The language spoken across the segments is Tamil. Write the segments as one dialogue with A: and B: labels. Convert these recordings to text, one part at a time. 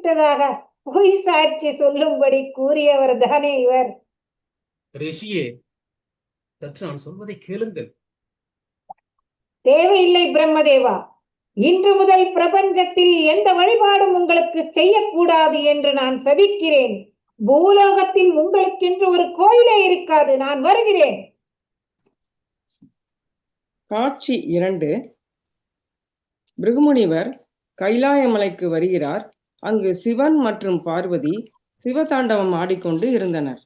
A: விட்டதாக பொய் சாட்சி சொல்லும்படி கூறியவர் தானே இவர்?
B: ரிஷியே சற்று நான் சொல்வதை கேளுங்கள்.
A: தேவையில்லை பிரம்மதேவா. இன்று முதல் பிரபஞ்சத்தில் எந்த வழிபாடும் உங்களுக்கு செய்யக்கூடாது என்று நான் சபிக்கிறேன். பூலோகத்தில் உங்களுக்கென்று ஒரு கோயிலே இருக்காது நான் வருகிறேன்.
C: காட்சி இரண்டு. பிருகுமுனிவர் கைலாயமலைக்கு வருகிறார். அங்கு சிவன் மற்றும் பார்வதி சிவதாண்டவம் ஆடிக்கொண்டு இருந்தனர்.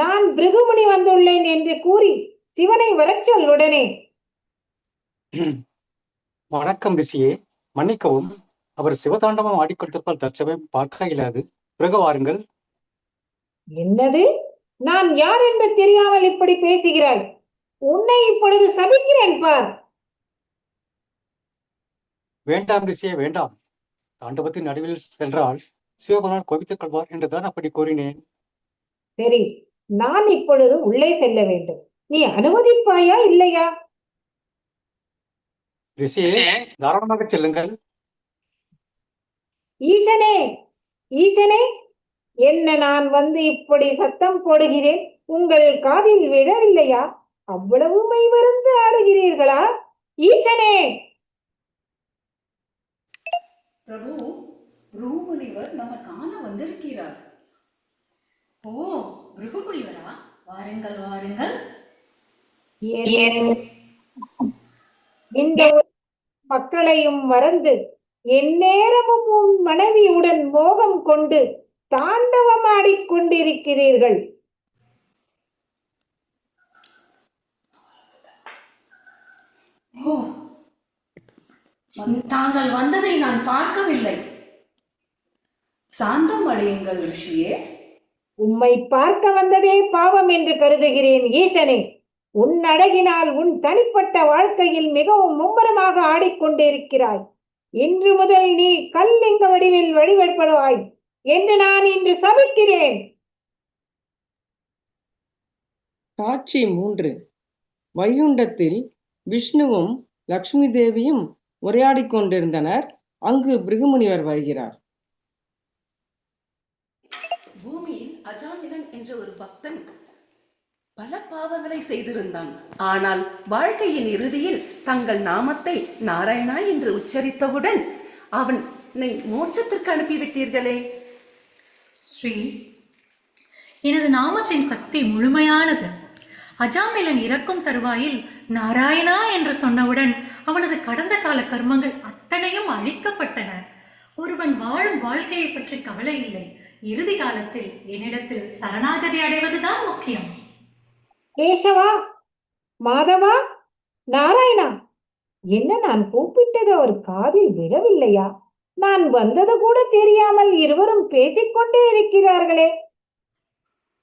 A: நான் பிருகுமுனி வந்துள்ளேன் என்று கூறி சிவனை வரச் சொல் உடனே.
D: வணக்கம் ரிஷியே. மன்னிக்கவும் அவர் சிவதாண்டவம் ஆடிக்கொண்டிருப்பால் தற்சமயம் பார்க்க இயலாது. பிறகு வாருங்கள்.
A: என்னது? நான் யார் என்று தெரியாமல் இப்படி பேசுகிறாய்? உன்னை இப்பொழுது சபிக்கிறேன் பார்.
D: வேண்டாம் ரிஷியே வேண்டாம். தாண்டவத்தின் நடுவில் சென்றால் சிவபகவான் கோபித்துக் கொள்வார் என்றுதான் அப்படி கூறினேன்.
A: சரி நான் இப்பொழுது உள்ளே செல்ல வேண்டும். நீ அனுமதிப்பாயா இல்லையா?
D: தாராளமாக செல்லுங்கள்.
A: ஈசனே ஈசனே என்ன நான் வந்து இப்படி சத்தம் போடுகிறேன்? உங்கள் காதில் விழவில்லையா? அவ்வளவு மைமருந்து ஆடுகிறீர்களா? ஈசனே!
E: பிரபு ப்ரூமுனிவர் நம்ம காண வந்திருக்கிறார். ஓ பிருகுமுனிவரா வாருங்கள் வாருங்கள்.
A: இந்த மக்களையும் மறந்து எந்நேரமும் உன் மனைவியுடன் மோகம் கொண்டு தாண்டவமாடிக் கொண்டிருக்கிறீர்கள்.
E: தாங்கள் வந்ததை நான் பார்க்கவில்லை. சாந்தம் அடையுங்கள் ரிஷியே.
A: உம்மை பார்க்க வந்ததே பாவம் என்று கருதுகிறேன் ஈசனே. உன் அழகினால் உன் தனிப்பட்ட வாழ்க்கையில் மிகவும் மும்முரமாக ஆடிக்கொண்டிருக்கிறாய். இன்று முதல் நீ கல்லிங்க வடிவில் வழிபடுவாய் என்று நான் இன்று சபிக்கிறேன்.
C: காட்சி மூன்று. வைகுண்டத்தில் விஷ்ணுவும் லக்ஷ்மி தேவியும் உரையாடிக் கொண்டிருந்தனர் அங்கு பிருகுமுனிவர் வருகிறார்
F: பூமியில் அஜாமிலன் என்ற ஒரு பக்தன் பல பாவங்களை செய்திருந்தான். ஆனால் வாழ்க்கையின் இறுதியில் தங்கள் நாமத்தை நாராயணா என்று உச்சரித்தவுடன் அவன் என்னை மோட்சத்திற்கு அனுப்பிவிட்டீர்களே?
G: ஸ்ரீ எனது நாமத்தின் சக்தி முழுமையானது. அஜாமிலன் இறக்கும் தருவாயில் நாராயணா என்று சொன்னவுடன் அவனது கடந்த கால கர்மங்கள் அத்தனையும் அழிக்கப்பட்டன. ஒருவன் வாழும் வாழ்க்கையை பற்றி கவலை இல்லை. இறுதி காலத்தில் என்னிடத்தில் சரணாகதி அடைவதுதான் முக்கியம்.
A: கேசவா? மாதவா? நாராயணா? என்ன நான் கூப்பிட்டது அவர் காதில் விழவில்லையா நான் வந்தது கூட தெரியாமல் இருவரும் பேசிக்கொண்டே இருக்கிறார்களே.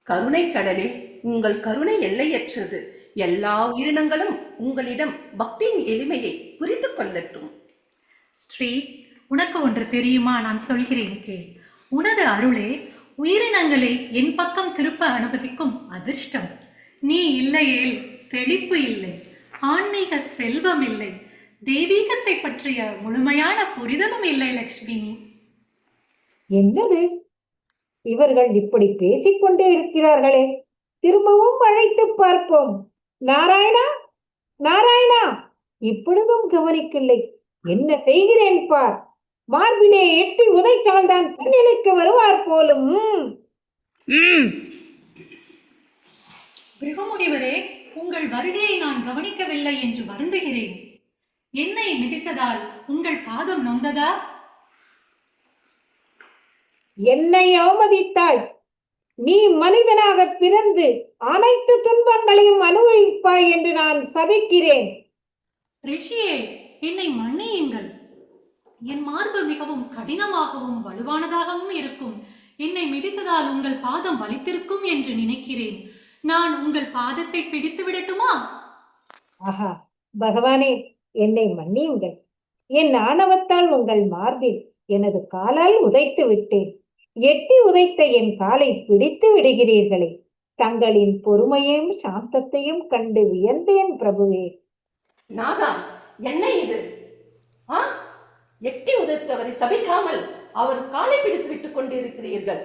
F: கருணை கடலே உங்கள் கருணை எல்லையற்றது. எல்லா உயிரினங்களும் உங்களிடம் பக்தியின் எளிமையை புரிந்து கொள்ளட்டும்.
G: ஸ்ரீ உனக்கு ஒன்று தெரியுமா நான் சொல்கிறேன் கேள். உனது அருளே உயிரினங்களை என் பக்கம் திருப்ப அனுமதிக்கும் அதிர்ஷ்டம். நீ இல்லையேல் செழிப்பு இல்லை ஆன்மீக செல்வம் இல்லை தெய்வீகத்தை பற்றிய முழுமையான புரிதலும் இல்லை லக்ஷ்மி
A: என்னது? இவர்கள் இப்படி பேசிக்கொண்டே இருக்கிறார்களே. திரும்பவும் அழைத்து பார்ப்போம். நாராயணா? நாராயணா? இப்பொழுதும் கவனிக்கவில்லை. என்ன செய்கிறேன் பார்? மார்பிலே எட்டி உதைத்தால் தான் தன்னிலைக்கு வருவார் போலும். ம்.
G: பிருகமுனிவரே உங்கள் வருகையை நான் கவனிக்கவில்லை என்று வருந்துகிறேன். என்னை மிதித்ததால் உங்கள் பாதம் நொந்ததா?
A: என்னை அவமதித்தாய். நீ மனிதனாக பிறந்து அனைத்து துன்பங்களையும் அனுபவிப்பாய் என்று நான் சபிக்கிறேன்.
G: ரிஷியே என்னை மன்னியுங்கள். என் மார்பு மிகவும் கடினமாகவும் வலுவானதாகவும் இருக்கும். என்னை மிதித்ததால் உங்கள் பாதம் வலித்திருக்கும் என்று நினைக்கிறேன். நான் உங்கள் பாதத்தை பிடித்து விடட்டுமா?
A: ஆஹா பகவானே என்னை மன்னியுங்கள். என் ஆணவத்தால் உங்கள் மார்பில் எனது காலால் உதைத்து விட்டேன். எட்டி உதைத்த என் காலை பிடித்து விடுகிறீர்களே. தங்களின் பொறுமையையும் சாந்தத்தையும் கண்டு வியந்தேன் பிரபுவே.
F: நாதா என்ன இது? எட்டி உதைத்தவரை சபிக்காமல் அவர் காலை பிடித்து விட்டுக் கொண்டிருக்கிறீர்கள்.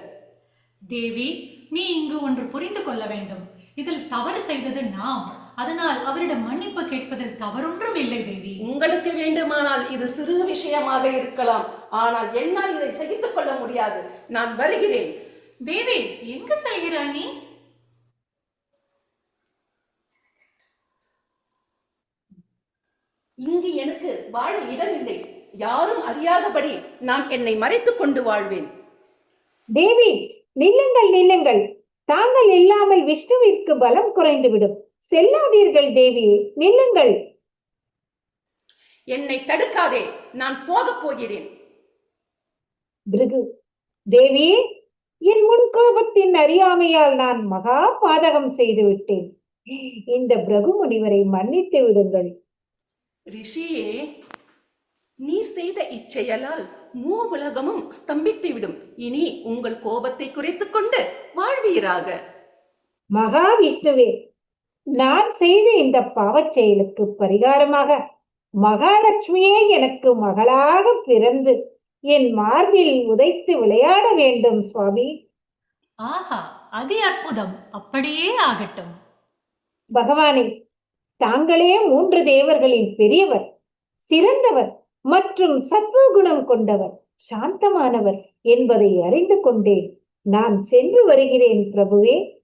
G: தேவி நீ இங்கு ஒன்று புரிந்து கொள்ள வேண்டும். இதில் தவறு செய்தது நாம். அதனால் அவரிடம் மன்னிப்பு கேட்பதில் தவறொன்றும் இல்லை தேவி.
F: உங்களுக்கு வேண்டுமானால் இது சிறு விஷயமாக இருக்கலாம். ஆனால் என்னால் இதை சகித்துக் கொள்ள முடியாது. நான் வருகிறேன்.
G: தேவி எங்கு செல்கிறாய் நீ?
F: இங்கு எனக்கு வாழ இடமில்லை யாரும் அறியாதபடி நான் என்னை மறைத்துக் கொண்டு வாழ்வேன்.
A: தேவி நில்லுங்கள் நில்லுங்கள். தாங்கள் இல்லாமல் விஷ்ணுவிற்கு பலம் குறைந்துவிடும். செல்லாதீர்கள் தேவி நில்லுங்கள்.
F: என்னை தடுக்காதே நான் போகப் போகிறேன்.
A: பிருகு தேவி என் முன்கோபத்தின் அறியாமையால் நான் மகா பாதகம் செய்து விட்டேன். இந்த பிரகு முனிவரை மன்னித்து விடுங்கள்.
F: ரிஷியே நீர் செய்த இச்செயலால் மூ உலகமும் ஸ்தம்பித்துவிடும். இனி உங்கள் கோபத்தை குறைத்துக் கொண்டு வாழ்வீராக.
A: மகாவிஷ்ணுவே நான் செய்த இந்த பாவச் செயலுக்கு பரிகாரமாக மகாலட்சுமியே எனக்கு மகளாக பிறந்து என் மார்பில் உதைத்து விளையாட வேண்டும் சுவாமி.
G: ஆஹா அதி அற்புதம். அப்படியே ஆகட்டும்.
A: பகவானே தாங்களே மூன்று தேவர்களில் பெரியவர் சிறந்தவர் மற்றும் சத்வகுணம் கொண்டவர் சாந்தமானவர் என்பதை அறிந்து கொண்டே நான் சென்று வருகிறேன் பிரபுவே.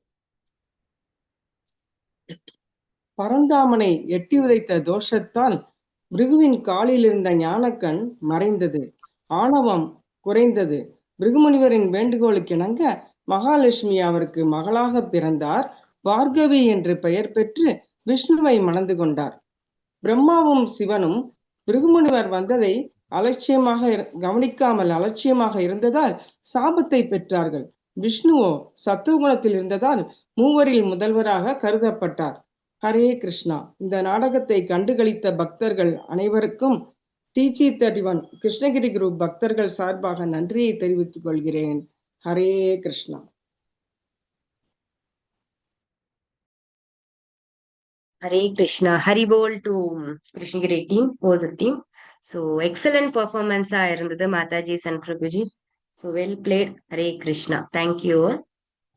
C: பரந்தாமனை எட்டி உதைத்த தோஷத்தால் பிருகுவின் காலில் இருந்த ஞானக்கண் மறைந்தது. ஆணவம் குறைந்தது. பிருகுமுனிவரின் வேண்டுகோளுக்கிணங்க மகாலட்சுமி அவருக்கு மகளாக பிறந்தார். பார்கவி என்று பெயர் பெற்று விஷ்ணுவை மணந்து கொண்டார். பிரம்மாவும் சிவனும் பிருகுமுனிவர் வந்ததை அலட்சியமாக இரு- கவனிக்காமல் அலட்சியமாக இருந்ததால் சாபத்தை பெற்றார்கள். விஷ்ணுவோ சத்துவகுணத்தில் இருந்ததால் மூவரில் முதல்வராக கருதப்பட்டார். ஹரே கிருஷ்ணா. இந்த நாடகத்தை கண்டுகளித்த பக்தர்கள் அனைவருக்கும் DG thirty one Krishnagiri group பக்தர்கள் சார்பாக நன்றியை தெரிவித்துக் கொள்கிறேன். ஹரே கிருஷ்ணா.
H: ஹரே கிருஷ்ணா ஹரிபோல் டு கிருஷ்ணகிரி டீம் ஓசர் டீம் ஸோ எக்ஸலன்ட் பர்ஃபார்மன்ஸா இருந்தது Mataji and Prabhujis so well played Hare Krishna thank you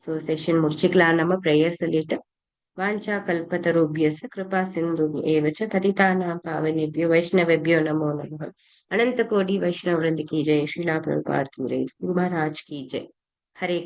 H: so session முடிச்சுக்கலாம். நம்ம ப்ரேயர் சொல்லிட்டு. வாஞ்சா கல்பதரூபியஸ் கிருபா சிந்து ஏவச்ச பதிதானா பாவனேபியோ வைஷ்ணவபியோ நமோ நம அனந்த கோடி வைஷ்ணவ விருந்து கி ஜெய் ஸ்ரீலா பிரபாத் குமரேஜ் குமாராஜ் கி ஹரே